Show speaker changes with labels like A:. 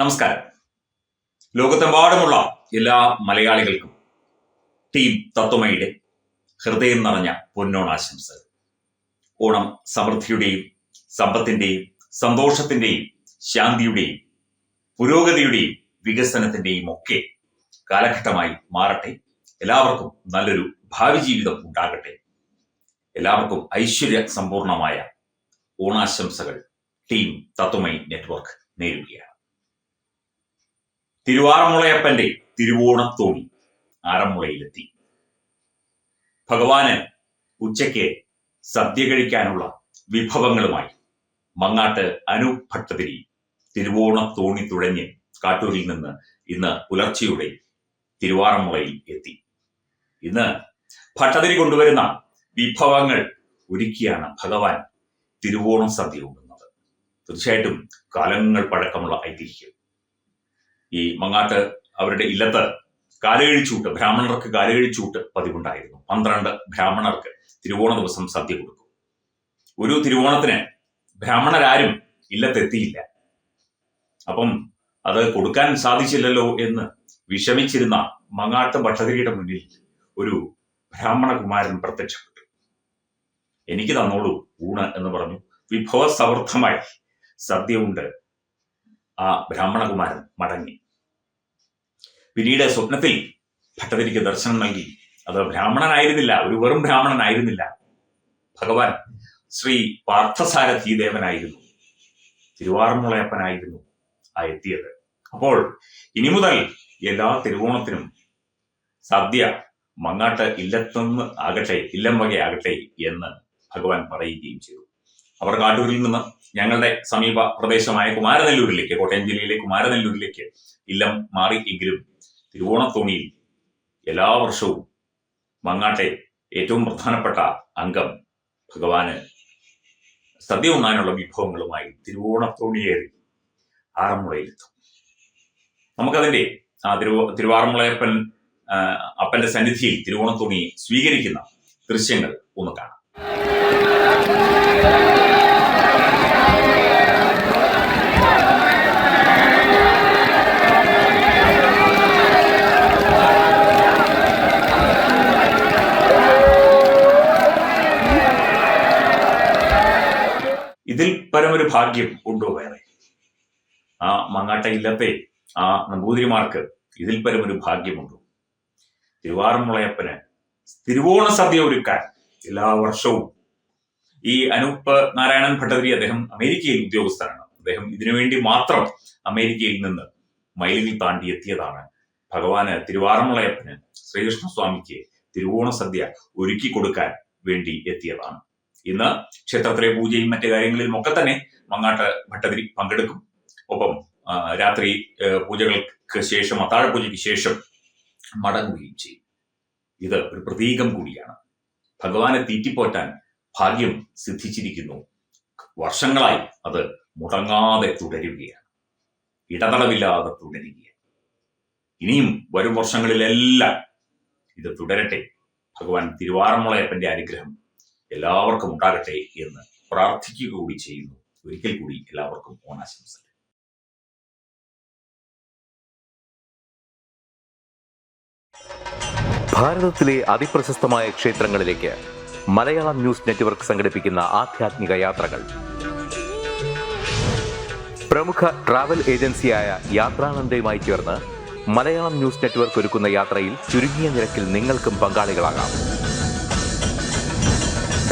A: നമസ്കാരം. ലോകത്തെമ്പാടുമുള്ള എല്ലാ മലയാളികൾക്കും ടീം തത്വമയുടെ ഹൃദയം നിറഞ്ഞ പൊന്നോണാശംസകൾ ഓണം സമൃദ്ധിയുടെയും സമ്പത്തിന്റെയും സന്തോഷത്തിന്റെയും ശാന്തിയുടെയും പുരോഗതിയുടെയും വികസനത്തിന്റെയും ഒക്കെ കാലഘട്ടമായി മാറട്ടെ. എല്ലാവർക്കും നല്ലൊരു ഭാവി ജീവിതം ഉണ്ടാകട്ടെ. എല്ലാവർക്കും ഐശ്വര്യ സമ്പൂർണമായ ഓണാശംസകൾ ടീം തത്വമൈ നെറ്റ്വർക്ക് നേരുകയാണ്. തിരുവാറമുളയപ്പന്റെ തിരുവോണത്തോണി ആറന്മുളയിലെത്തി. ഭഗവാന് ഉച്ചയ്ക്ക് സദ്യ കഴിക്കാനുള്ള വിഭവങ്ങളുമായി മങ്ങാട്ട് അനൂപ് ഭട്ടതിരി തിരുവോണത്തോണി തുഴഞ്ഞ് കാട്ടൂരിൽ നിന്ന് ഇന്ന് പുലർച്ചെയുടെ തിരുവാറന്മുളയിൽ എത്തി. ഇന്ന് ഭട്ടതിരി കൊണ്ടുവരുന്ന വിഭവങ്ങൾ ഒരുക്കിയാണ് ഭഗവാൻ തിരുവോണം സദ്യ ഉണ്ണുന്നത്. തീർച്ചയായിട്ടും കാലങ്ങൾ പഴക്കമുള്ള ഐതിഹ്യം. ഈ മങ്ങാട്ട് അവരുടെ ഇല്ലത്ത് കാലുകഴിച്ചൂട്ട് ബ്രാഹ്മണർക്ക് കാലുകഴിച്ചൂട്ട് പതിവുണ്ടായിരുന്നു. പന്ത്രണ്ട് ബ്രാഹ്മണർക്ക് തിരുവോണ ദിവസം സദ്യ കൊടുക്കും ഒരു തിരുവോണത്തിന് ബ്രാഹ്മണരാരും ഇല്ലത്തെത്തിയില്ല. അപ്പം അത് കൊടുക്കാൻ സാധിച്ചില്ലല്ലോ എന്ന് വിഷമിച്ചിരുന്ന മങ്ങാട്ട് ഭട്ടതിരിയുടെ മുന്നിൽ ഒരു ബ്രാഹ്മണ കുമാരൻ പ്രത്യക്ഷപ്പെട്ടു. എനിക്ക് തന്നോളൂ ഊണ് എന്ന് പറഞ്ഞു. വിഭവ സമൃദ്ധമായി സദ്യ ഉണ്ട് ആ ബ്രാഹ്മണകുമാരൻ മടങ്ങി. പിന്നീട് സ്വപ്നത്തിൽ ഭട്ടതിരിക്ക് ദർശനം നൽകി. അത് ബ്രാഹ്മണനായിരുന്നില്ല ഒരു വെറും ബ്രാഹ്മണനായിരുന്നില്ല. ഭഗവാൻ ശ്രീ പാർത്ഥസാരഥി ദേവനായിരുന്നു തിരുവാറന്മുളയപ്പനായിരുന്നു ആ എത്തിയത്. അപ്പോൾ ഇനി മുതൽ എല്ലാ തിരുവോണത്തിനും സദ്യ മങ്ങാട്ട് ഇല്ലത്തുനിന്ന് ആകട്ടെ ഇല്ലം വകയാകട്ടെ എന്ന് ഭഗവാൻ പറയുകയും ചെയ്തു. അവർ കാട്ടൂരിൽ നിന്ന് ഞങ്ങളുടെ സമീപ പ്രദേശമായ കുമാരനെല്ലൂരിലേക്ക് കോട്ടയം ജില്ലയിലെ കുമാരനെല്ലൂരിലേക്ക് ഇല്ലം മാറി എങ്കിലും തിരുവോണത്തോണിയിൽ എല്ലാ വർഷവും മങ്ങാട്ടെ ഏറ്റവും പ്രധാനപ്പെട്ട അംഗം ഭഗവാന് സദ്യ ഉണ്ണാനുള്ള വിഭവങ്ങളുമായി തിരുവോണത്തോണിയേറി ആറന്മുളയിലെത്തും. നമുക്കതിന്റെ ആ തിരുവോ തിരുവാറന്മുളയപ്പൻ അപ്പന്റെ സന്നിധിയിൽ തിരുവോണത്തോണി സ്വീകരിക്കുന്ന ദൃശ്യങ്ങൾ ഒന്ന് കാണാം. ഇതിൽ പരമൊരു ഭാഗ്യം ഉണ്ടോ വേറെ? ആ മങ്ങാട്ട ഇല്ലത്തെ ആ നമ്പൂതിരിമാർക്ക് ഇതിൽ പരമൊരു ഭാഗ്യമുണ്ടോ? തിരുവാറന്മുളയപ്പന് തിരുവോണ സദ്യ ഒരുക്കാൻ എല്ലാ വർഷവും ഈ അനൂപ് നാരായണൻ ഭട്ടതിരി അദ്ദേഹം അമേരിക്കയിൽ ഉദ്യോഗസ്ഥനാണ്. അദ്ദേഹം ഇതിനുവേണ്ടി മാത്രം അമേരിക്കയിൽ നിന്ന് മൈലിൽ താണ്ടി എത്തിയതാണ് ഭഗവാന് തിരുവാറന്മുളയപ്പന് ശ്രീകൃഷ്ണസ്വാമിക്ക് തിരുവോണ സദ്യ ഒരുക്കി കൊടുക്കാൻ വേണ്ടി എത്തിയതാണ്. ഇന്ന് ക്ഷേത്രത്തിലെ പൂജയും മറ്റു കാര്യങ്ങളിലും ഒക്കെ തന്നെ മങ്ങാട്ട് ഭട്ടതിരി പങ്കെടുക്കും. ഒപ്പം രാത്രി പൂജകൾക്ക് ശേഷം അത്താഴ പൂജയ്ക്ക് ശേഷം മടങ്ങുകയും ചെയ്യും. ഇത് ഒരു പ്രതീകം കൂടിയാണ്. ഭഗവാനെ തീറ്റിപ്പോറ്റാൻ ഭാഗ്യം സിദ്ധിച്ചിരിക്കുന്നു. വർഷങ്ങളായി അത് മുടങ്ങാതെ തുടരുകയാണ്. ഇടതടവില്ലാതെ തുടരുകയാണ്. ഇനിയും വരും വർഷങ്ങളിലെല്ലാം ഇത് തുടരട്ടെ. ഭഗവാൻ തിരുവാറന്മുളയപ്പന്റെ അനുഗ്രഹം എല്ലാവർക്കും ഉണ്ടാകട്ടെ എന്ന് പ്രാർത്ഥിക്കുക കൂടി ചെയ്യുന്നു. ഒരിക്കൽ കൂടി എല്ലാവർക്കും ഓണാശംസകൾ.
B: ഭാരതത്തിലെ അതിപ്രശസ്തമായ ക്ഷേത്രങ്ങളിലേക്ക് മലയാളം ന്യൂസ് നെറ്റ്വർക്ക് സംഘടിപ്പിക്കുന്ന ആധ്യാത്മിക യാത്രകൾ. പ്രമുഖ ട്രാവൽ ഏജൻസിയായ യാത്രാനന്ദയുമായി ചേർന്ന് മലയാളം ന്യൂസ് നെറ്റ്വർക്ക് ഒരുക്കുന്ന യാത്രയിൽ ചുരുങ്ങിയ നിരക്കിൽ നിങ്ങൾക്കും പങ്കാളികളാകാം.